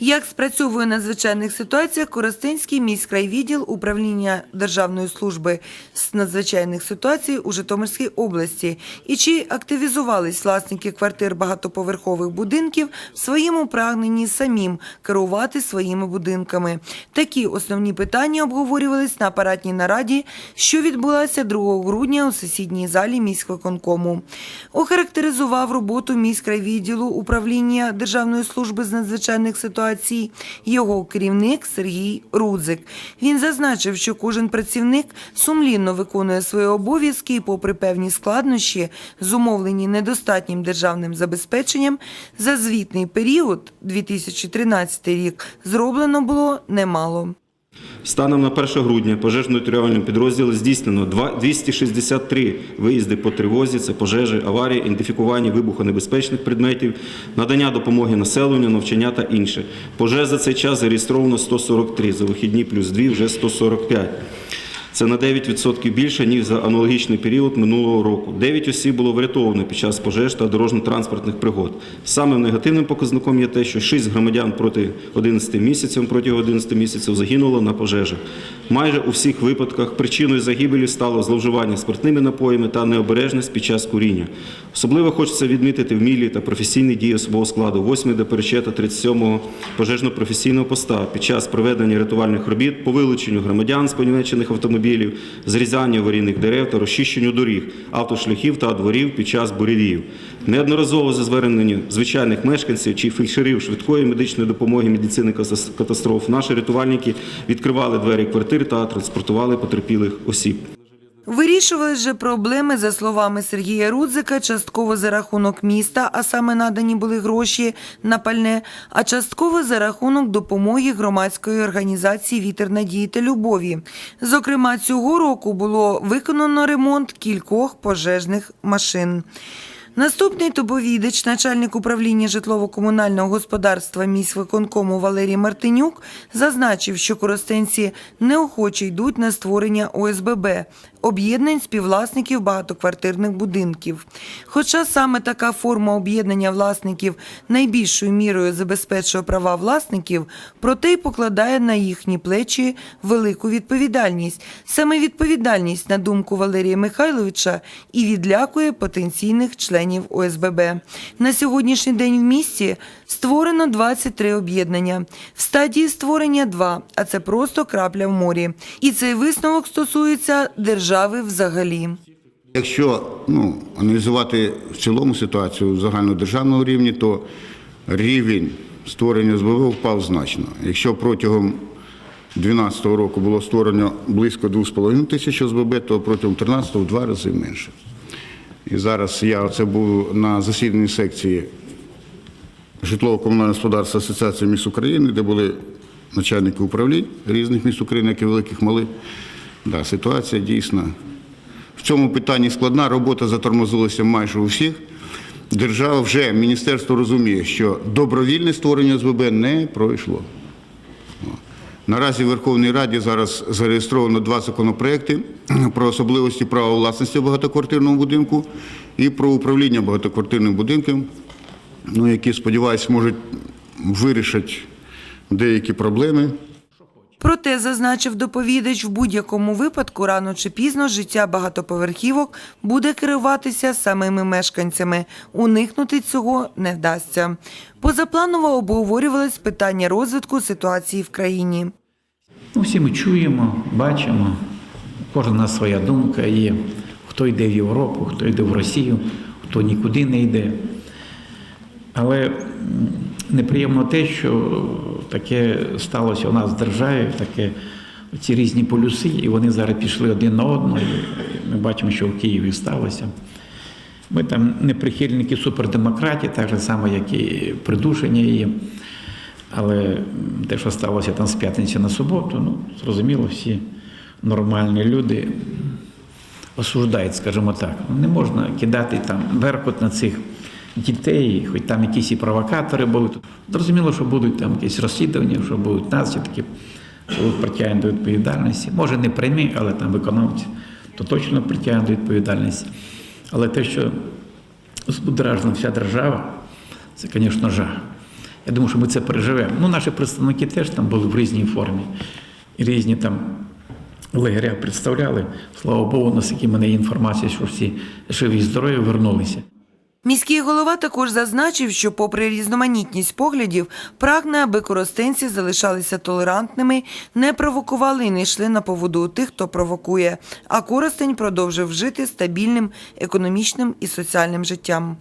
Як спрацьовує на звичайних ситуаціях Коростенський міськрайвідділ управління Державної служби з надзвичайних ситуацій у Житомирській області? І чи активізувались власники квартир багатоповерхових будинків в своєму прагненні самим керувати своїми будинками? Такі основні питання обговорювались на апаратній нараді, що відбулася 2 грудня у сесійній залі міськвиконкому. Охарактеризував роботу міськрайвідділу управління Державної служби з надзвичайних ситуацій його керівник Сергій Рудзик. Він зазначив, що кожен працівник сумлінно виконує свої обов'язки і, попри певні складнощі, зумовлені недостатнім державним забезпеченням, за звітний період 2013 рік зроблено було немало. Станом на 1 грудня пожежно-територіальним підрозділом здійснено 263 виїзди по тривозі, це пожежі, аварії, ідентифікування вибухонебезпечних предметів, надання допомоги населенню, навчання та інше. Пожеж за цей час зареєстровано 143, за вихідні плюс 2 вже 145. Це на 9% більше, ніж за аналогічний період минулого року. 9 осіб було врятовано під час пожеж та дорожньо-транспортних пригод. Самим негативним показником є те, що 6 громадян проти 11 місяців протягом 11 місяців загинуло на пожежах. Майже у всіх випадках причиною загибелі стало зловживання спиртними напоями та необережність під час куріння. Особливо хочеться відмітити вмілі та професійні дії особового складу 8 ДПРЧ та 37-го пожежно-професійного поста під час проведення рятувальних робіт по вилученню громадян з понівечених автомобілів, зрізанню аварійних дерев та розчищенню доріг, автошляхів та дворів під час буревіїв. Неодноразово за зверненням звичайних мешканців чи фельдшерів швидкої медичної допомоги медицини катастроф наші рятувальники відкривали двері квартир та транспортували потерпілих осіб. Вирішували же проблеми, за словами Сергія Рудзика, частково за рахунок міста, а саме надані були гроші на пальне, а частково за рахунок допомоги громадської організації Вітер надії та любові. Зокрема, цього року було виконано ремонт кількох пожежних машин. Наступний доповідач, начальник управління житлово-комунального господарства міськвиконкому Валерій Мартинюк, зазначив, що коростенці неохоче йдуть на створення ОСББ об'єднань співвласників багатоквартирних будинків. Хоча саме така форма об'єднання власників найбільшою мірою забезпечує права власників, проте й покладає на їхні плечі велику відповідальність. Саме відповідальність, на думку Валерія Михайловича, і відлякує потенційних членів ОСББ. На сьогоднішній день в місті створено 23 об'єднання. В стадії створення два, а це просто крапля в морі. І цей висновок стосується держави взагалі. Якщо ну, аналізувати в цілому ситуацію загальнодержавного рівня, то рівень створення СБВ впав значно. Якщо протягом 2012 року було створено близько 2,5 тисяч ОСББ, то протягом 2013 в два рази менше. І зараз я оце був на засіданні секції житлово-комунального господарства Асоціації міст України, де були начальники управлінь різних міст України, як і великих малих. Да, ситуація дійсно в цьому питанні складна. Робота затормозилася майже у всіх. Держава вже міністерство розуміє, що добровільне створення СББ не пройшло. Наразі в Верховній Раді зараз зареєстровано два законопроекти про особливості права власності в багатоквартирному будинку і про управління багатоквартирним будинком, ну, які, сподіваюся, можуть вирішити деякі проблеми. Проте, зазначив доповідач, в будь-якому випадку рано чи пізно життя багатоповерхівок буде керуватися самими мешканцями. Уникнути цього не вдасться. Позапланово обговорювались питання розвитку ситуації в країні. Ну, всі ми чуємо, бачимо, кожен на своя думка є. Хто йде в Європу, хто йде в Росію, хто нікуди не йде. Але неприємно те, що таке сталося у нас в державі, таке ці різні полюси, і вони зараз пішли один на одного. Ми бачимо, що в Києві сталося. Ми там не прихильники супердемократії, так же само, як і придушення її. Але те, що сталося там з п'ятниці на суботу, ну, зрозуміло, всі нормальні люди осуждають, скажімо так. Не можна кидати там беркут на цих дітей, хоч там якісь і провокатори будуть. Зрозуміло, що будуть там якісь розслідування, що будуть наслідки, що будуть притягнені до відповідальності. Може, не прямі, але там виконавці, то точно притягнуть до відповідальності. Але те, що збудражена вся держава, це, звісно, жах. Я думаю, що ми це переживемо. Ну, наші представники теж там були в різній формі. І різні там лагеря представляли. Слава Богу, наскільки мене є інформація, що всі живі і здорові вернулися. Міський голова також зазначив, що, попри різноманітність поглядів, прагне, аби коростенці залишалися толерантними, не провокували і не йшли на поводу у тих, хто провокує. А Коростень продовжив жити стабільним економічним і соціальним життям.